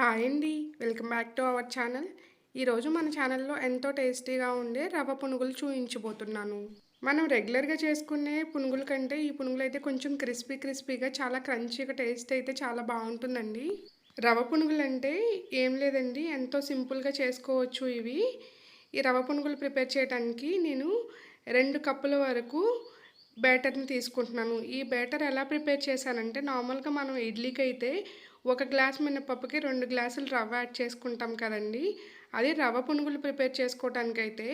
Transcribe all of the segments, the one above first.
Hi అండి. Welcome back to our channel. ఈరోజు మన ఛానల్లో ఎంతో టేస్టీగా ఉండే రవ్వ పునుగులు చూపించబోతున్నాను మనం రెగ్యులర్గా చేసుకునే పునుగుల కంటే ఈ పునుగులు అయితే కొంచెం క్రిస్పీ క్రిస్పీగా చాలా క్రంచీగా టేస్ట్ అయితే చాలా బాగుంటుందండి. రవ్వ పునుగులు అంటే ఏం లేదండి ఎంతో సింపుల్గా చేసుకోవచ్చు ఇవి. ఈ రవ్వ పునుగులు ప్రిపేర్ చేయడానికి నేను రెండు కప్పుల వరకు బ్యాటర్ని తీసుకుంటున్నాను. ఈ బ్యాటర్ ఎలా ప్రిపేర్ చేశానంటే నార్మల్గా మనం ఇడ్లీకి అయితే ఒక గ్లాస్ మినపప్పుకి రెండు గ్లాసులు రవ్వ యాడ్ చేసుకుంటాం కదండి. అది రవ్వ పునుగులు ప్రిపేర్ చేసుకోవటానికైతే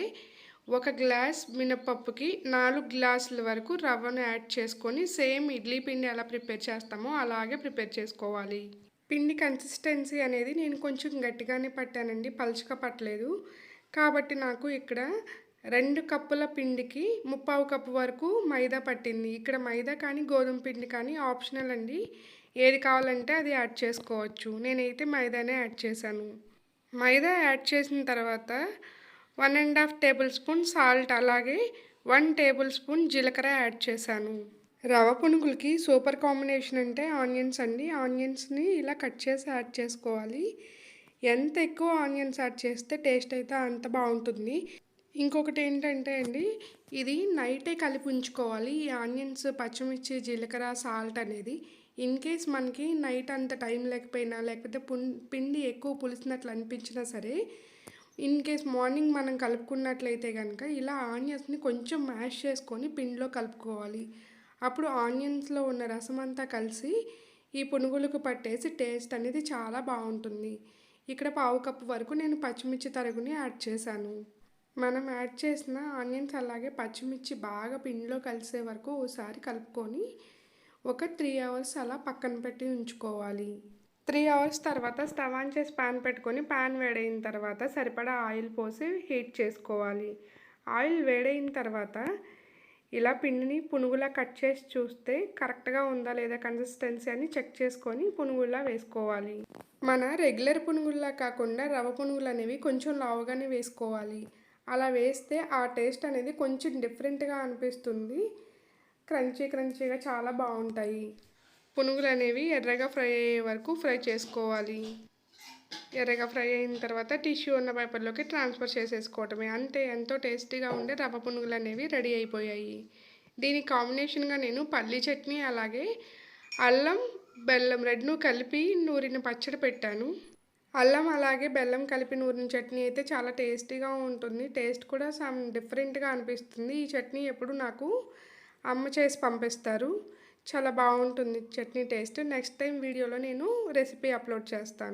ఒక గ్లాస్ మినపప్పుకి నాలుగు గ్లాసుల వరకు రవ్వను యాడ్ చేసుకొని సేమ్ ఇడ్లీ పిండి ఎలా ప్రిపేర్ చేస్తామో అలాగే ప్రిపేర్ చేసుకోవాలి. పిండి కన్సిస్టెన్సీ అనేది నేను కొంచెం గట్టిగానే పట్టానండి పలుచగా పట్టలేదు. కాబట్టి నాకు ఇక్కడ రెండు కప్పుల పిండికి ముప్పావు కప్పు వరకు మైదా పట్టింది. ఇక్కడ మైదా కానీ గోధుమ పిండి కానీ ఆప్షనల్ అండి. ఏది కావాలంటే అది యాడ్ చేసుకోవచ్చు. నేనైతే మైదానే యాడ్ చేశాను. మైదా యాడ్ చేసిన తర్వాత one and half tablespoon salt అలాగే వన్ టేబుల్ స్పూన్ జీలకర్ర యాడ్ చేశాను. రవ పునుగులకి సూపర్ కాంబినేషన్ అంటే ఆనియన్స్ అండి. ఆనియన్స్ని ఇలా కట్ చేసి యాడ్ చేసుకోవాలి. ఎంత ఎక్కువ ఆనియన్స్ యాడ్ చేస్తే టేస్ట్ అయితే అంత బాగుంటుంది. ఇంకొకటి ఏంటంటే అండి ఇది నైటే కలిపి ఉంచుకోవాలి. ఈ ఆనియన్స్ పచ్చిమిర్చి జీలకర్ర సాల్ట్ అనేది ఇన్ కేస్ మనకి నైట్ అంత టైం లేకపోయినా లేకపోతే పిండి ఎక్కువ పులిసినట్లు అనిపించినా సరే ఇన్ కేస్ మార్నింగ్ మనం కలుపుకున్నట్లయితే కనుక ఇలా ఆనియన్స్ని కొంచెం మ్యాష్ చేసుకొని పిండిలో కలుపుకోవాలి. అప్పుడు ఆనియన్స్లో ఉన్న రసం అంతా కలిసి ఈ పునుగులకు పట్టేసి టేస్ట్ అనేది చాలా బాగుంటుంది. ఇక్కడ పావు కప్పు వరకు నేను పచ్చిమిర్చి తరుగుని యాడ్ చేశాను. మనం యాడ్ చేసిన ఆనియన్స్ అలాగే పచ్చిమిర్చి బాగా పిండిలో కలిసే వరకు ఒకసారి కలుపుకొని ఒక త్రీ అవర్స్ అలా పక్కన పెట్టి ఉంచుకోవాలి. త్రీ అవర్స్ తర్వాత స్టవ్ ఆన్ చేసి ప్యాన్ పెట్టుకొని ప్యాన్ వేడైన తర్వాత సరిపడా ఆయిల్ పోసి హీట్ చేసుకోవాలి. ఆయిల్ వేడైన తర్వాత ఇలా పిండిని పునుగులా కట్ చేసి చూస్తే కరెక్ట్గా ఉందా లేదా కన్సిస్టెన్సీ అని చెక్ చేసుకొని పునుగులా వేసుకోవాలి. మన రెగ్యులర్ పునుగుల్లా కాకుండా రవ్వ పునుగులు అనేవి కొంచెం లావుగానే వేసుకోవాలి. అలా వేస్తే ఆ టేస్ట్ అనేది కొంచెం డిఫరెంట్గా అనిపిస్తుంది. క్రంచీ క్రంచీగా చాలా బాగుంటాయి. పునుగులు అనేవి ఎర్రగా ఫ్రై అయ్యే వరకు ఫ్రై చేసుకోవాలి. ఎర్రగా ఫ్రై అయిన తర్వాత టిష్యూ ఉన్న పేపర్లోకి ట్రాన్స్ఫర్ చేసేసుకోవటమే. అంతే ఎంతో టేస్టీగా ఉండే రవ్వ పునుగులు అనేవి రెడీ అయిపోయాయి. దీని కాంబినేషన్గా నేను పల్లీ చట్నీ అలాగే అల్లం బెల్లం రెడ్ను కలిపి నూరిన పచ్చడి పెట్టాను. అల్లం అలాగే బెల్లం కలిపి నూరిన చట్నీ అయితే చాలా టేస్టీగా ఉంటుంది. టేస్ట్ కూడా సమ్ డిఫరెంట్గా అనిపిస్తుంది. ఈ చట్నీ ఎప్పుడు నాకు అమ్మ చేసి పంపిస్తారు. చాలా బాగుంటుంది చట్నీ టేస్ట్. నెక్స్ట్ టైం వీడియోలో నేను రెసిపీ అప్లోడ్ చేస్తాను.